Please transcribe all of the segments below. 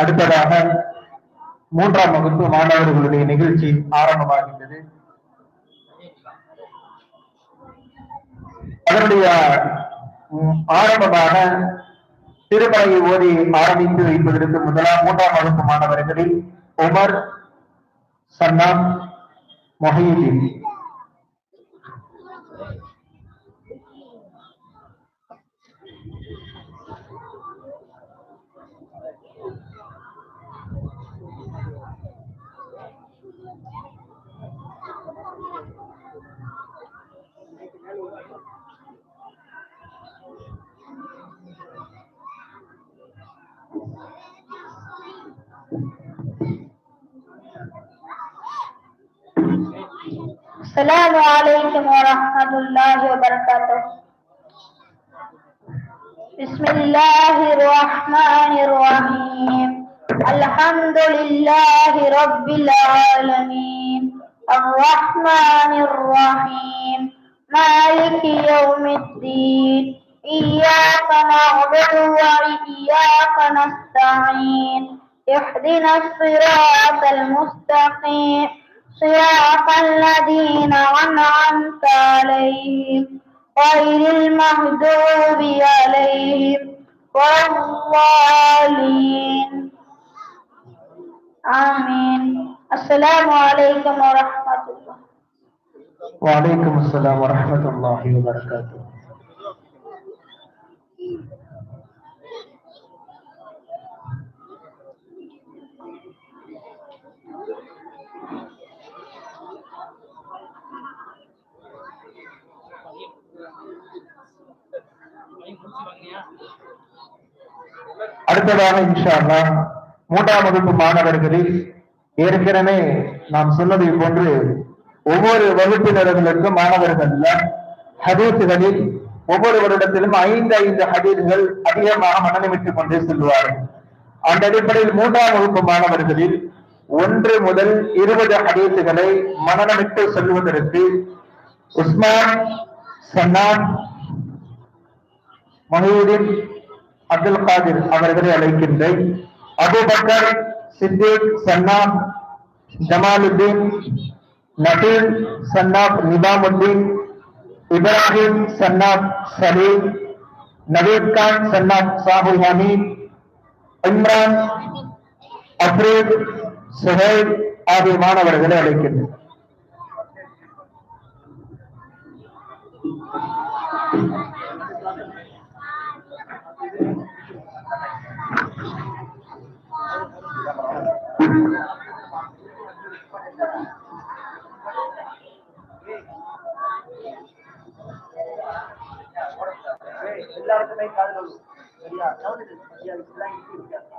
அடுத்ததாக மூன்றாம் வகுப்பு மாணவர்களுடைய நிகழ்ச்சி ஆரம்பமாகின்றது. அதனுடைய ஆரம்பமாக திருமலையை ஓதி ஆரம்பித்து வைப்பதற்கு முதலாம் மூன்றாம் வகுப்பு மாணவர்களில் உமர் சன்னாம் மொஹீதீன். السلام عليكم ورحمة الله وبركاته. بسم الله الرحمن الرحيم. الحمد لله رب العالمين. الرحمن الرحيم. مالك يوم الدين. إياك نعبد وإياك نستعين. اهدنا الصراط المستقيم. صراط الذين أنعمت عليهم غير المغضوب عليهم ولا الضالين. آمين. السلام عليكم ورحمة الله. وعليكم السلام ورحمة الله وبركاته. அடுத்ததாக இன்ஷா மூன்றாம் வகுப்பு மாணவர்களில் ஏற்கனவே நாம் சொன்னதை போன்று ஒவ்வொரு வகுப்பினர்களுக்கும் மாணவர்கள் ஹதீசுகளில் ஒவ்வொரு வருடத்திலும் ஐந்து ஐந்து ஹதீர்கள் அதிகமாக மனநமிட்டுக் கொண்டே செல்வார்கள் அந்த அடிப்படையில் மூன்றாம் வகுப்பு மாணவர்களில் ஒன்று முதல் இருபது ஹதீசுகளை மனநமிட்டு செல்வதற்கு உஸ்மான் சன்னான் மஹூதீன் அப்துல் காதிர் அவர்களை அழைக்கின்றேன். அபுபக்கர் சித்திக் சன்னாப் ஜமாலுதீன் நபீல் சன்னாப் நிபாமுத்தீன் இப்ராஹிம் சன்னாப் சலீம் நவீத் கான் சன்னாப் சாஹுல் ஹமீத் இம்ரான் அப்ரீத் சுஹைல் ஆகிய மாணவர்களை அழைக்கின்றேன். எல்லாருக்குமே காதல் சரியா கவனிச்சு அதுக்கெல்லாம் இருக்காங்க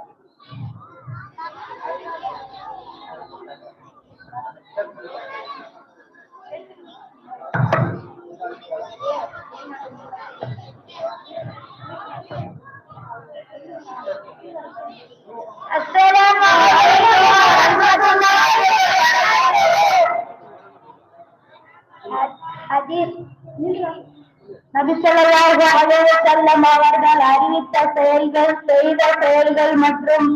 நபி ஸல்லல்லாஹு செல்லம் அவர்கள் அறிவித்த செயல்கள் செய்த செயல்கள் மற்றும்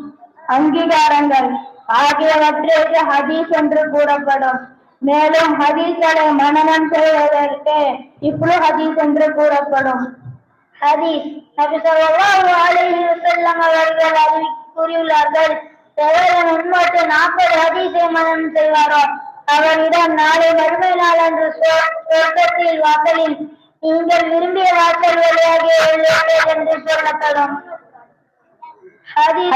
அங்கீகாரங்கள் ஆகியவற்றிற்கு ஹதீஸ் என்று கூறப்படும். மேலும் ஹதீஸ்களை மனநம் செய்வதற்கு இப்னு ஹதீஸ் என்று கூறப்படும். ஹதீஸ் நபி ஸல்லல்லாஹு அலைஹி வஸல்லம் அவர்கள் அறிவி கூறியுள்ளார்கள் எவரும் முன்னோட்டு நாற்பது ஹதீஸை மனம் செய்வாரோ அவரிடம் நாளை மறுமை நாள் அன்று சொர்க்கத்தில் வாசலில் நீங்கள் விரும்பிய வாசல் வழியாக உள்ளீர்கள் என்று சொல்லப்படும். ஹதீஸ்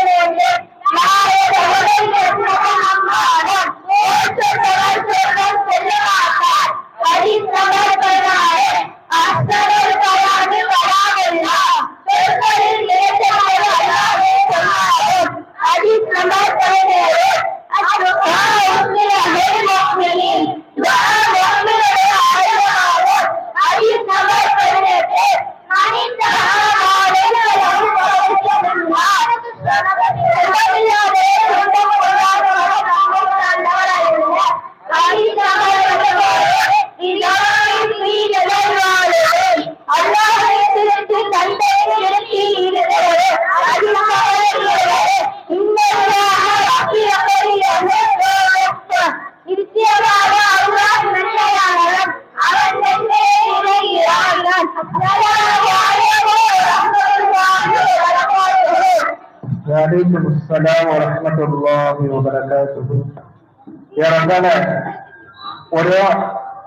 உள்ள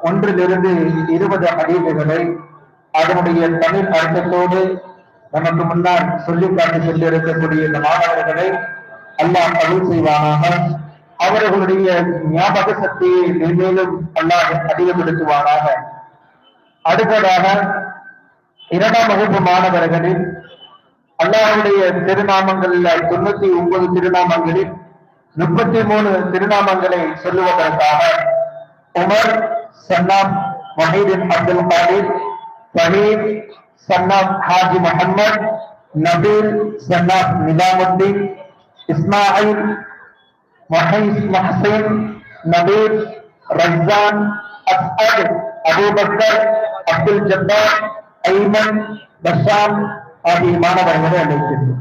ஒன்றிலிருந்து இருபது அடிவுகளை அதனுடைய தமிழ் அர்த்தத்தோடு நமக்கு முன்னால் சொல்லி காட்டி சொல்லியிருக்கக்கூடிய இந்த மாணவர்களை அல்லாஹ் அருள் செய்வானாக. அவர்களுடைய ஞாபக சக்தியை மென்மேலும் அல்லாஹ் அதிகப்படுத்துவானாக. அடுத்ததாக இரண்டாம் வகுப்பு மாணவர்களில் அல்லாஹுடைய திருநாமங்களில் தொண்ணூத்தி ஒன்பது திருநாமங்களில் முப்பத்தி மூணு திருநாமங்களை சொல்லுவதற்காக உமர் சன்னாப் மஹீதின் அப்துல் காதிர் ஃபஹீத் சன்னாப் ஹாஜி முஹம்மத் நபீல் சன்னாப் நிதாமுத்தீன் இஸ்மாயில் முஹைஸ் முஹ்சின் நபீல் ரஸ்ஸான் அஸ்அத் அபூபக்கர் அப்துல் ஜப்பார் ஐமன் பஷாம் ஆகிய மாணவர்களை அழைக்கின்றோம்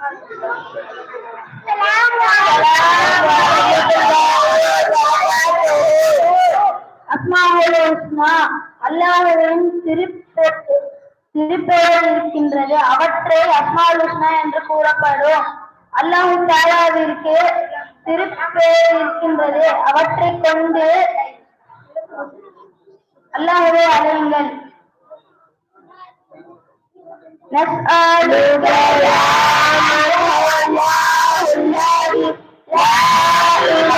அஸ்மாவுல் ஹுஸ்னா அல்லாஹ்வின் திருப்பெ- திருப்பெயர் இருக்கின்றது அவற்றை அஸ்மாவுல் ஹுஸ்னா என்று கூறப்படும் அல்லாஹ் தாலாவிற்கு திருப்பெயர் இருக்கின்றது அவற்றை கொண்டு அல்லாஹ்வை அழையுங்கள் نسألك يا الله الذي لا إله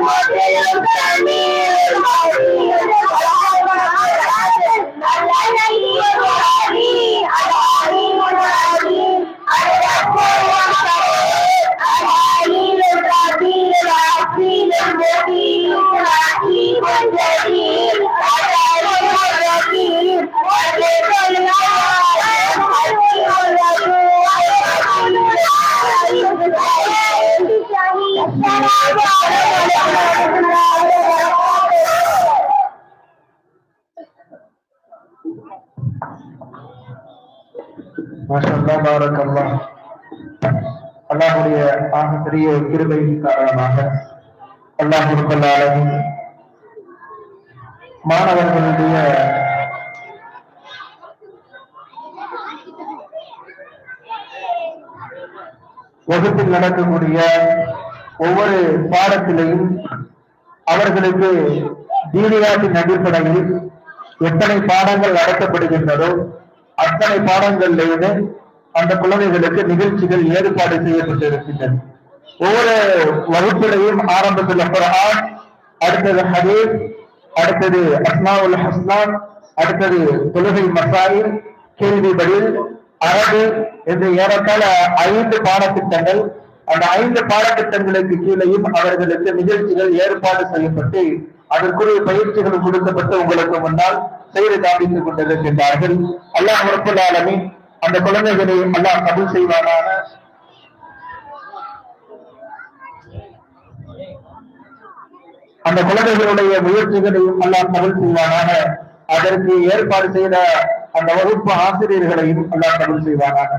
我只有等你好。மாஷல்லா பாரக் அல்லாஹ் அல்லாஹுடைய ஆகப்பெரிய கிருபையின் காரணமாக அல்லாஹ் முருக்கல்லாலும் மாணவர்களுடைய வகுப்பில் நடக்கக்கூடிய ஒவ்வொரு பாடத்திலையும் அவர்களுக்கு தீனியாட்டின் அடிப்படையில் எத்தனை பாடங்கள் நடத்தப்படுகின்றதோ அத்தனை பாடங்களிலிருந்து அந்த குழந்தைகளுக்கு நிகழ்ச்சிகள் ஏற்பாடு செய்யப்பட்டிருக்கின்றன. ஒவ்வொரு வகுப்பிலையும் ஆரம்பத்தில் குர்ஆன் அடுத்தது ஹதீஸ் அடுத்தது அஸ்மாவுல் ஹஸ்லான் அடுத்தது தொழுகை மசாயில் கேள்வி பதில் அரபு என்று ஏறத்தாழ ஐந்து பாடத்திட்டங்கள். அந்த ஐந்து பாடத்திட்டங்களுக்கு கீழேயும் அவர்களுக்கு நிகழ்ச்சிகள் ஏற்பாடு செய்யப்பட்டு அதற்குரிய பயிற்சிகள் கொடுக்கப்பட்டு உங்களுக்கு முன்னால் செயலை காண்பித்துக் கொண்டிருக்கின்றார்கள். அல்லாஹ் ரப்பல் அந்த குழந்தைகளை அல்லாஹ் கபூல் செய்வானாக. அந்த குழந்தைகளுடைய முயற்சிகளையும் அல்லாஹ் கபல் செய்வானாக. அதற்கு ஏற்பாடு செய்த அந்த வகுப்பு ஆசிரியர்களையும் அல்லாஹ் கபல் செய்வானாக.